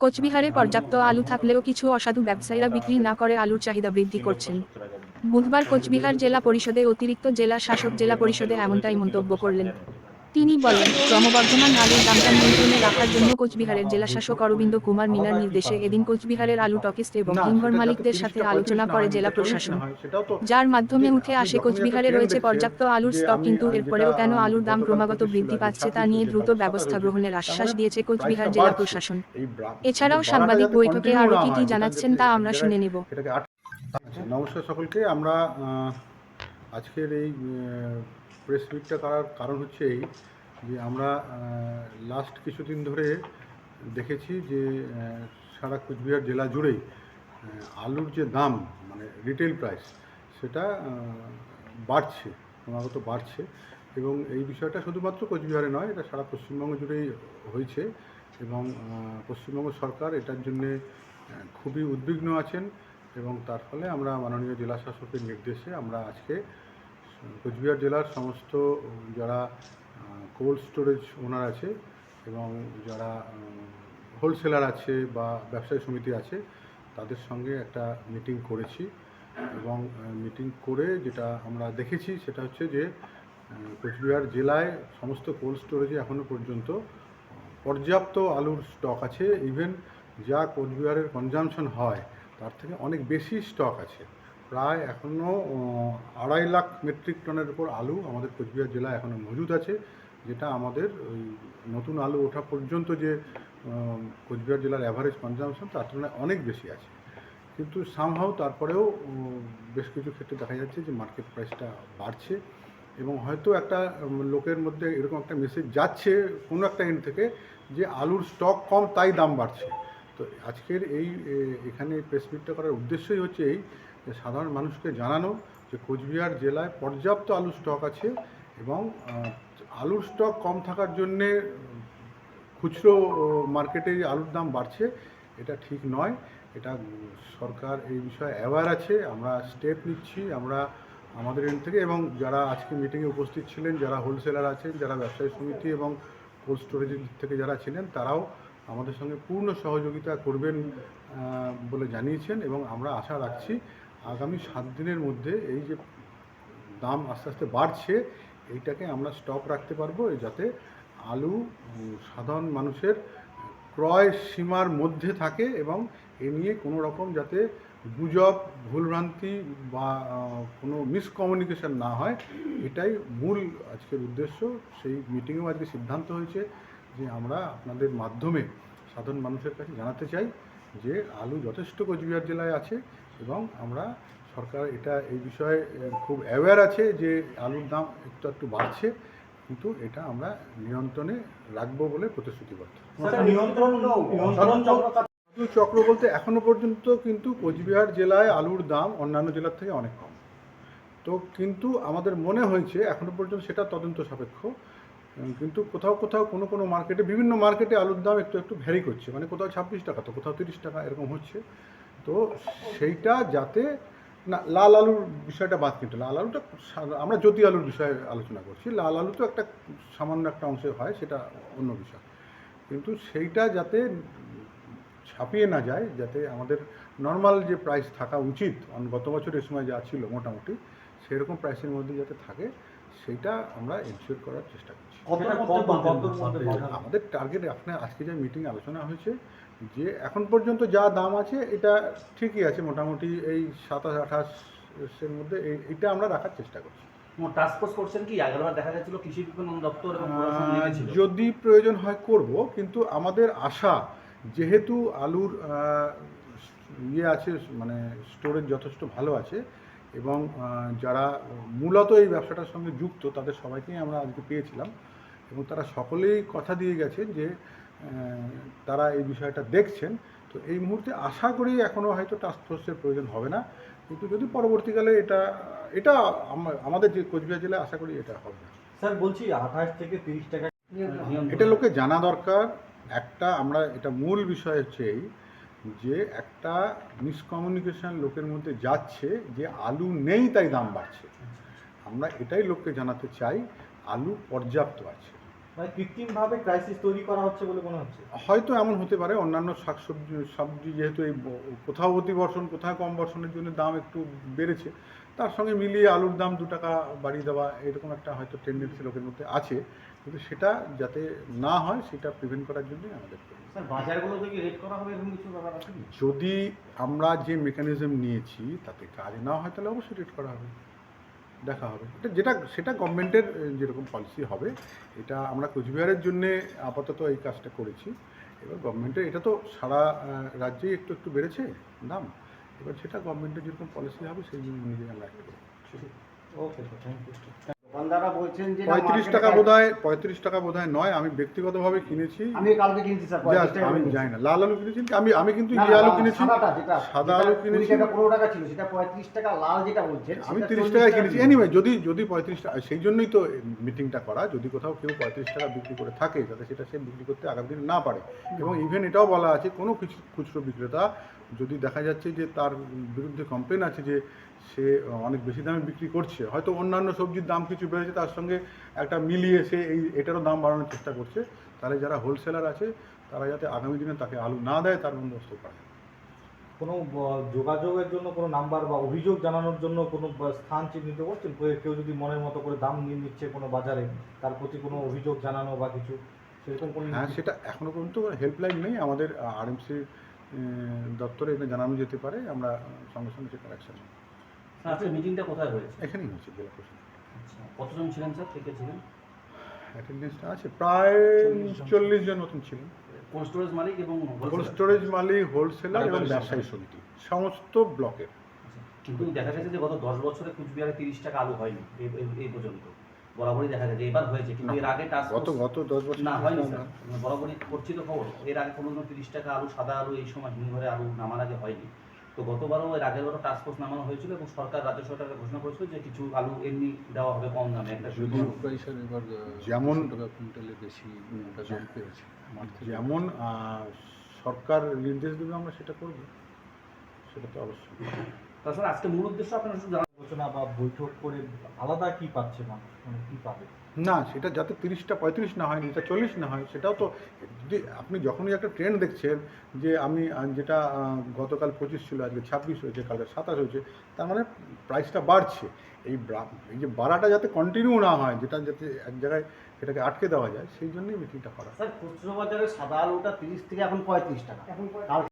কোচবিহারে পর্যাপ্ত আলু থাকলেও কিছু অসাধু ব্যবসায়ীরা বিক্রি না করে আলুর চাহিদা বৃদ্ধি করছেন। বুধবার কোচবিহার জেলা পরিষদে অতিরিক্ত জেলা শাসক জেলা পরিষদে এমনটাই মন্তব্য করলেন। তিনি বলেন ক্রমবর্ধমান আলুর দামটা নিয়ন্ত্রণে রাখার জন্য কোচবিহারের জেলা শাসক অরবিন্দ কুমার মিনার নির্দেশে এদিন কোচবিহারের আলু টকিস্ট এবং হিমঘর মালিকদের সাথে আলোচনা করে জেলা প্রশাসন। যার মাধ্যমে উঠে আসে কোচবিহারে রয়েছে পর্যাপ্ত আলুর স্টক কিন্তু এরপরেও কেন আলুর দাম ক্রমাগত বৃদ্ধি পাচ্ছে তা নিয়ে দ্রুত ব্যবস্থা গ্রহণের আশ্বাস দিয়েছে কোচবিহার জেলা প্রশাসন। এছাড়াও সাংবাদিক বৈঠকে আরও কি কি জানাচ্ছেন তা আমরা শুনে নেব। আচ্ছা, নমস্কার সকলকে। আমরা আজকের এই প্রেস মিটটা করার কারণ হচ্ছে এই যে আমরা লাস্ট কিছুদিন ধরে দেখেছি যে সারা কোচবিহার জেলা জুড়েই আলুর যে দাম মানে রিটেল প্রাইস সেটা বাড়ছে, ক্রমাগত বাড়ছে। এবং এই বিষয়টা শুধুমাত্র কোচবিহারে নয়, এটা সারা পশ্চিমবঙ্গ জুড়েই হয়েছে এবং পশ্চিমবঙ্গ সরকার এটার জন্যে খুবই উদ্বিগ্ন আছেন এবং তার ফলে আমরা মাননীয় জেলা শাসকের নির্দেশে আমরা আজকে কোচবিহার জেলার সমস্ত, যারা কোল্ড স্টোরেজ ওনার আছে এবং যারা হোলসেলার আছে বা ব্যবসায়ী সমিতি আছে, তাদের সঙ্গে একটা মিটিং করেছি এবং মিটিং করে যেটা আমরা দেখেছি সেটা হচ্ছে যে কোচবিহার জেলায় সমস্ত কোল্ড স্টোরেজে এখনও পর্যন্ত পর্যাপ্ত আলুর স্টক আছে। ইভেন যা কোচবিহারের কনজামশন হয়, তার থেকে অনেক বেশি স্টক আছে। প্রায় এখনও আড়াই লাখ মেট্রিক টনের উপর আলু আমাদের কোচবিহার জেলায় এখনও মজুদ আছে, যেটা আমাদের ওই নতুন আলু ওঠা পর্যন্ত যে কোচবিহার জেলার অ্যাভারেজ কনজামশন তার তুলনায় অনেক বেশি আছে। কিন্তু সামহাও তারপরেও বেশ কিছু ক্ষেত্রে দেখা যাচ্ছে যে মার্কেট প্রাইসটা বাড়ছে এবং হয়তো একটা লোকের মধ্যে এরকম একটা মেসেজ যাচ্ছে কোনো একটা এন্ড থেকে যে আলুর স্টক কম, তাই দাম বাড়ছে। তো আজকের এই এখানে প্রেস মিটটা করার উদ্দেশ্যই হচ্ছে এই যে সাধারণ মানুষকে জানানো যে কোচবিহার জেলায় পর্যাপ্ত আলুর স্টক আছে এবং আলুর স্টক কম থাকার জন্যে খুচরো মার্কেটে আলুর দাম বাড়ছে, এটা ঠিক নয়। এটা সরকার এই বিষয়ে অ্যাওয়ার আছে। আমরা স্টেপ নিচ্ছি। আমরা আমাদের এন্ড থেকে এবং যারা আজকে মিটিংয়ে উপস্থিত ছিলেন, যারা হোলসেলার আছেন, যারা ব্যবসায়ী সমিতি এবং কোল্ড স্টোরেজের থেকে যারা ছিলেন, তারাও আমাদের সঙ্গে পূর্ণ সহযোগিতা করবেন বলে জানিয়েছেন এবং আমরা আশা রাখছি আগামী সাত দিনের মধ্যে এই যে দাম আস্তে আস্তে বাড়ছে, এইটাকে আমরা স্টক রাখতে পারব যাতে আলু সাধারণ মানুষের ক্রয় সীমার মধ্যে থাকে এবং এ নিয়ে কোনো রকম যাতে গুজব, ভুলভ্রান্তি বা কোনো মিসকমিউনিকেশন না হয়, এটাই মূল আজকের উদ্দেশ্য। সেই মিটিংয়েও আজকে সিদ্ধান্ত হয়েছে যে আমরা আপনাদের মাধ্যমে সাধারণ মানুষের কাছে জানাতে চাই যে আলু যথেষ্ট কোচবিহার জেলায় আছে এবং আমরা সরকার এটা এই বিষয়ে খুব অ্যাওয়্যার আছে যে আলুর দাম একটু একটু বাড়ছে কিন্তু এটা আমরা নিয়ন্ত্রণে রাখব বলে প্রতিশ্রুতিবদ্ধ। চক্র বলতে এখনও পর্যন্ত কিন্তু কোচবিহার জেলায় আলুর দাম অন্যান্য জেলার থেকে অনেক কম। তো কিন্তু আমাদের মনে হয়েছে এখনও পর্যন্ত সেটা তদন্ত সাপেক্ষ কিন্তু কোথাও কোথাও কোনো কোনো মার্কেটে বিভিন্ন মার্কেটে আলুর দাম একটু একটু ভ্যারি করছে। মানে কোথাও ছাব্বিশ টাকা তো কোথাও তিরিশ টাকা এরকম হচ্ছে। তো সেইটা যাতে না, লাল আলুর বিষয়টা বাদ কিন্তু, লাল আলুটা আমরা জ্যোতি আলুর বিষয়ে আলোচনা করছি। লাল আলু তো একটা সামান্য একটা অংশে হয়, সেটা অন্য বিষয়। কিন্তু সেইটা যাতে ছাপিয়ে না যায়, যাতে আমাদের নর্মাল যে প্রাইস থাকা উচিত গত এ সময় যা ছিল মোটামুটি, সেরকম প্রাইসের মধ্যে যাতে থাকে সেইটা আমরা এনশিওর করার চেষ্টা করছি। সেটা? আমাদের টার্গেট আপনার আজকে যে মিটিং আলোচনা হয়েছে যে এখন পর্যন্ত যা দাম আছে এটা ঠিকই আছে মোটামুটি এই সাতাশ আঠাশের মধ্যে এই- এইটা আমরা রাখার চেষ্টা করছি। টাস্ক ফোর্স করছেন কি? আগেরবার দেখা গেছিল কৃষি বিপণন দপ্তর যদি প্রয়োজন হয় করব কিন্তু আমাদের আশা যেহেতু আলুর ইয়ে আছে মানে স্টোরেজ যথেষ্ট ভালো আছে এবং যারা মূলত এই ব্যবসাটার সঙ্গে যুক্ত তাদের সবাইকেই আমরা আজকে পেয়েছিলাম এবং তারা সকলেই কথা দিয়ে গেছেন যে তারা এই বিষয়টা দেখছেন। তো এই মুহূর্তে আশা করি এখনও হয়তো টাস্ক ফোর্সের প্রয়োজন হবে না। কিন্তু যদি পরবর্তীকালে এটা এটা আমাদের যে কোচবিহার জেলায় আশা করি এটা হবে না। স্যার বলছি আঠাশ থেকে তিরিশ টাকা এটা লোকে জানা দরকার। একটা আমরা এটা মূল বিষয় হচ্ছে এই যে একটা মিসকমিউনিকেশন লোকের মধ্যে যাচ্ছে যে আলু নেই তাই দাম বাড়ছে। আমরা এটাই লোককে জানাতে চাই আলু পর্যাপ্ত আছে। মানে কৃত্রিমভাবে ক্রাইসিস তৈরি করা হচ্ছে বলে মনে হচ্ছে? হয়তো এমন হতে পারে অন্যান্য শাকসবজি সবজি যেহেতু এই কোথাও অতি বর্ষণ কোথাও কম বর্ষণের জন্য দাম একটু বেড়েছে তার সঙ্গে মিলিয়ে আলুর দাম দু টাকা বাড়িয়ে দেওয়া এরকম একটা হয়তো টেন্ডেন্সি লোকের মধ্যে আছে। কিন্তু সেটা যাতে না হয় সেটা প্রিভেন্ট করার জন্যই আমাদের যদি আমরা যে মেকানিজম নিয়েছি তাতে কাজ না হয় তাহলে অবশ্যই রেট করা হবে। দেখা হবে। এটা যেটা সেটা গভর্নমেন্টের যেরকম পলিসি হবে এটা আমরা কোচবিহারের জন্য আপাতত এই কাজটা করেছি। এবার গভর্নমেন্টের এটা তো সারা রাজ্যেই একটু একটু বেড়েছে দাম। এবার সেটা গভর্নমেন্টের যেরকম পলিসি হবে সেই অনুযায়ী আমরা act করব। ওকে থ্যাংক ইউ দোকানদাররা বলছেন যে পঁয়ত্রিশ টাকা প্রায়- বোধ হয় পঁয়ত্রিশ টাকা বোধ হয় নয় আমি ব্যক্তিগতভাবে কিনেছি। আমি কালকে কিনছি স্যার আমি জানি না লাল আলু কিনেছি আমি আমি কিন্তু ইয়ে আলু কিনেছি সাদা আলু কিনেছি। টাকা পনেরো টাকা ছিল সেটা পঁয়ত্রিশ টাকা লাল যেটা বলছেন আমি তিরিশ টাকা কিনেছি। এনিওয়ে যদি যদি পঁয়ত্রিশ টাকা সেই জন্যই তো মিটিংটা করা। যদি কোথাও কেউ পঁয়ত্রিশ টাকা বিক্রি করে থাকে যাতে সেটা সে বিক্রি করতে আগামী দিন না পারে। এবং ইভেন এটাও বলা আছে কোনো কিছু খুচরো বিক্রেতা যদি দেখা যাচ্ছে যে তার বিরুদ্ধে কমপ্লেন আছে যে সে অনেক বেশি দামে বিক্রি করছে হয়তো অন্যান্য সবজির দাম কিছু বেড়েছে তার সঙ্গে একটা মিলিয়ে সে এই এটারও দাম বাড়ানোর চেষ্টা করছে। তাহলে যারা হোলসেলার আছে তারা যাতে আগামী দিনে তাকে আলু না দেয় তার বন্দোবস্ত করে। কোনো যোগাযোগের জন্য কোনো নাম্বার বা অভিযোগ জানানোর জন্য কোনো স্থান চিহ্নিত করছেন? কেউ- কেউ যদি মনের মতো করে দাম নিয়ে নিচ্ছে কোনো বাজারে তার প্রতি কোনো অভিযোগ জানানো বা কিছু সেরকম কোনো হ্যাঁ সেটা এখনও পর্যন্ত হেল্পলাইন নেই। আমাদের আরএমসি দপ্তরে এটা জানানো যেতে পারে আমরা সঙ্গে সঙ্গে সেটা অ্যাকশন আজকে মিটিংটা কোথায় হয়েছে? এখানেই হচ্ছে জেলা প্রশাসন। আচ্ছা কতজন ছিলেন স্যার? কে কে ছিলেন? অ্যাটেন্ডেন্সটা আছে প্রায় চল্লিশ জন। মতন ছিলেন। কোল্ড স্টোরেজ মালিক এবং কোল্ড স্টোরেজ মালিক হোলসেলার এবং ব্যাপারী ব্যবসায়ী সমিতি সমস্ত ব্লকের। আচ্ছা, কিন্তু দেখা গেছে যে গত দশ বছরে কুচবিহারে তিরিশ টাকা আলু হয়নি এই পর্যন্ত। বরাবরই দেখা গেছে এবার হয়েছে কিন্তু এর আগে টাস্ক গত গত দশ বছর না হয়নি স্যার বরাবরই করছি তো খবর। এর আগে কোনো তিরিশ টাকা আলু সাদা আলু এই সময় হিমঘরে আলু নামার আগে হয়নি। তো গতবারও এর আগের বারও টাস্ক ফোর্স নামানো হয়েছিল এবং সরকার রাজ্য সরকার ঘোষণা করেছিল যে কিছু আলু এমনি দেওয়া হবে কম দামে। একটা যদি এবার যেমন- কুইন্টালে বেশি দাম পেয়েছে। যেমন সরকার নির্দেশ দেবে আমরা সেটা করব। সেটা তো অবশ্যই। তাছাড়া আজকে মূল উদ্দেশ্য আপনার শুধু আলোচনা বা বৈঠক করে আলাদা কি পাচ্ছে মানুষ? মানে কি পাবে? না সেটা যাতে তিরিশটা পঁয়ত্রিশ না হয় যেটা চল্লিশ না হয় সেটাও তো যদি আপনি যখনই একটা ট্রেন্ড দেখছেন যে আমি যেটা গতকাল পঁচিশ ছিল আজকে ছাব্বিশ হয়েছে কালকে সাতাশ হয়েছে তার মানে প্রাইসটা বাড়ছে। এই বা- এই যে বাড়াটা যাতে কন্টিনিউ না হয় যেটা যাতে এক জায়গায় সেটাকে আটকে দেওয়া যায় সেই জন্যই মিটিংটা করা। স্যার খুচরো বাজারে সাদা আলুটা তিরিশ থেকে এখন পঁয়ত্রিশ টাকা। কাল